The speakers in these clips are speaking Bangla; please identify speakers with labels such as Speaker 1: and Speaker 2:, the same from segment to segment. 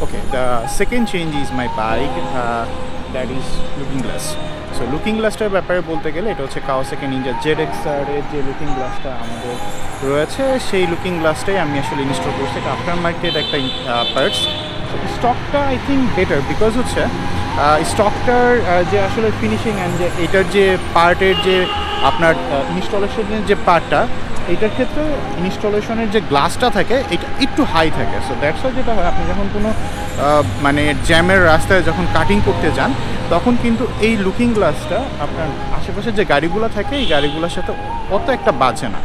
Speaker 1: Okay, the second change is my bike. That is looking glass. So looking গ্লাসটার ব্যাপারে বলতে গেলে এটা হচ্ছে কাওয়াসাকি নিনজা জেড এক্সআর এর যে লুকিং গ্লাসটা আমাদের রয়েছে সেই লুকিং গ্লাসটাই আমি আসলে ইনস্টল করছি আফটার মার্কেট একটা পার্টস স্টকটা আই থিঙ্ক বেটার বিকজ হচ্ছে স্টকটার যে আসলে ফিনিশিং অ্যান্ড যে এটার যে পার্টের যে আপনার ইনস্টলেশনের যে পার্টটা এইটার ক্ষেত্রে ইনস্টলেশনের যে গ্লাসটা থাকে, এটা একটু হাই থাকে। সো দ্যাটস যেটা হয়, আপনি যখন কোনো মানে জ্যামের রাস্তায় যখন কাটিং করতে যান, তখন কিন্তু এই লুকিং গ্লাসটা আপনার আশেপাশের যে গাড়িগুলো থাকে, এই গাড়িগুলোর সাথে অত একটা বাজে না।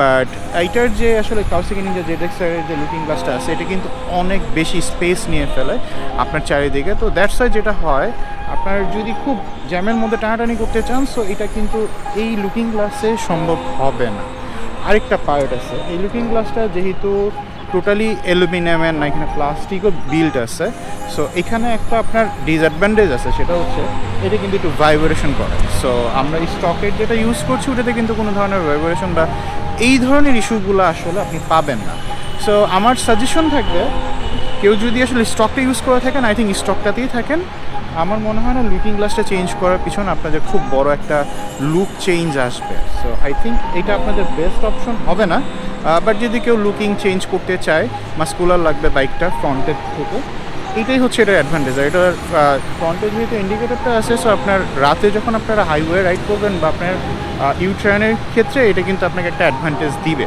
Speaker 1: বাট এইটার যে আসলে কাউসিকে যে জেডেক্সারের যে লুকিং গ্লাসটা আছে, এটা কিন্তু অনেক বেশি স্পেস নিয়ে ফেলে আপনার চারিদিকে। তো দ্যাটস ওয়াই যেটা হয়, আপনার যদি খুব জ্যামের মধ্যে টানাটানি করতে চান সো এটা কিন্তু এই লুকিং গ্লাসে সম্ভব হবে না। আরেকটা পার্ট আছে, এই লুকিং গ্লাসটা যেহেতু টোটালি অ্যালুমিনিয়ামের না, এখানে প্লাস্টিকও বিল্ড আছে সো এখানে একটা আপনার ডিসঅ্যাডভান্টেজ আছে, সেটা হচ্ছে এটা কিন্তু একটু ভাইব্রেশন করে। সো আমরা এই স্টকের যেটা ইউজ করছি, ওটাতে কিন্তু কোনো ধরনের ভাইব্রেশন বা এই ধরনের ইস্যুগুলো আসলে আপনি পাবেন না। সো আমার সাজেশন থাকবে, কেউ যদি আসলে স্টকটা ইউজ করে থাকেন আই থিঙ্ক স্টকটাতেই থাকেন। আমার মনে হয় না লুকিং গ্লাসটা চেঞ্জ করার পিছনে আপনাদের খুব বড় একটা লুক চেঞ্জ আসবে। সো আই থিঙ্ক এটা আপনাদের বেস্ট অপশন হবে না। বাট যদি কেউ লুকিং চেঞ্জ করতে চায় মাস্কুলার লাগবে বাইকটা ফ্রন্টের থেকে। এটাই হচ্ছে এটার অ্যাডভান্টেজ আর এটার ফ্রন্টে যেহেতু ইন্ডিকেটারটা আছে সো আপনার রাতে যখন আপনারা হাইওয়ে রাইড করবেন বা আপনার ইউ ট্রেনের ক্ষেত্রে এটা কিন্তু আপনাকে একটা অ্যাডভান্টেজ দিবে।